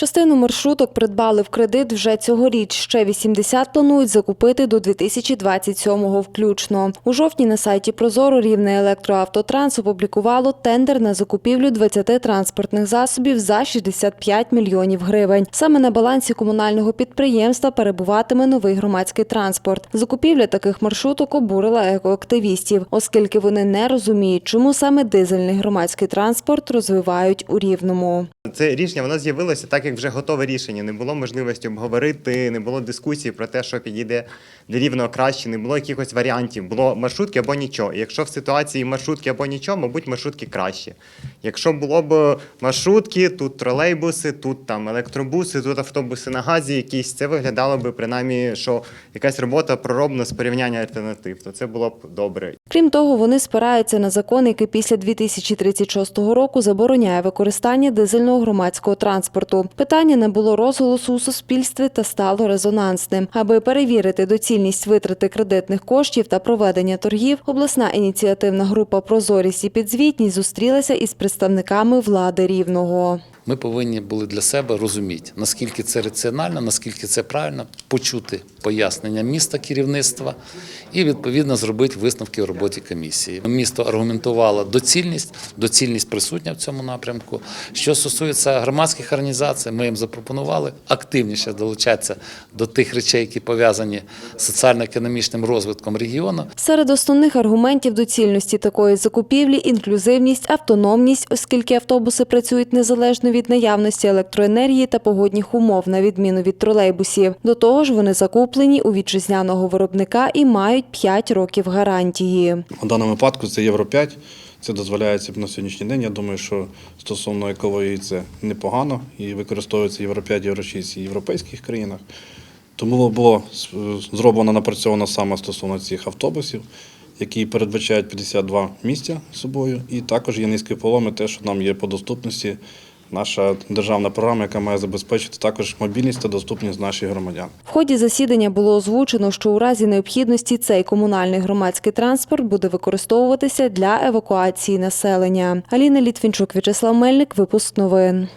Частину маршруток придбали в кредит вже цьогоріч. Ще 80 планують закупити до 2027-го включно. У жовтні на сайті Прозоро Рівне електроавтотранс опублікувало тендер на закупівлю 20 транспортних засобів за 65 мільйонів гривень. Саме на балансі комунального підприємства перебуватиме новий громадський транспорт. Закупівля таких маршруток обурила екоактивістів, оскільки вони не розуміють, чому саме дизельний громадський транспорт розвивають у Рівному. Це рішення воно з'явилося так, як вже готове рішення. Не було можливості обговорити, не було дискусії про те, що підійде для рівного краще, не було якихось варіантів. Було маршрутки або нічого. І Якщо в ситуації маршрутки або нічого, мабуть, маршрутки краще. Якщо було б маршрутки, тут тролейбуси, тут там електробуси, тут автобуси на газі, якісь це виглядало б принаймні, що якась робота пророблена з порівняння альтернатив, то це було б добре. Крім того, вони спираються на закон, який після 2036 року забороняє використання дизельного громадського транспорту. Питання не було розголосу у суспільстві та стало резонансним. Аби перевірити доцільність витрати кредитних коштів та проведення торгів, обласна ініціативна група Прозорість і підзвітність зустрілася із представниками влади рівного. Ми повинні були для себе розуміти, наскільки це раціонально, наскільки це правильно, почути пояснення міста керівництва і відповідно зробити висновки в роботі комісії. Місто аргументувало доцільність, доцільність присутня в цьому напрямку. Що стосується громадських організацій, ми їм запропонували активніше долучатися до тих речей, які пов'язані з соціально-економічним розвитком регіону. Серед основних аргументів доцільності такої закупівлі інклюзивність, автономність, оскільки автобуси працюють незалежно від наявності електроенергії та погодних умов, на відміну від тролейбусів. До того ж, вони закуплені у вітчизняного виробника і мають 5 років гарантії. У даному випадку це Євро 5. Це дозволяється на сьогоднішній день. Я думаю, що стосовно екології це непогано і використовується Євро 5, Євро 6 і в європейських країнах. Тому було зроблено напрацьовано саме стосовно цих автобусів, які передбачають 52 місця з собою. І також є низькі поломи, те, що нам є по доступності. Наша державна програма, яка має забезпечити також мобільність та доступність наших громадян. В ході засідання було озвучено, що у разі необхідності цей комунальний громадський транспорт буде використовуватися для евакуації населення. Аліна Літвінчук, В'ячеслав Мельник, випуск новин.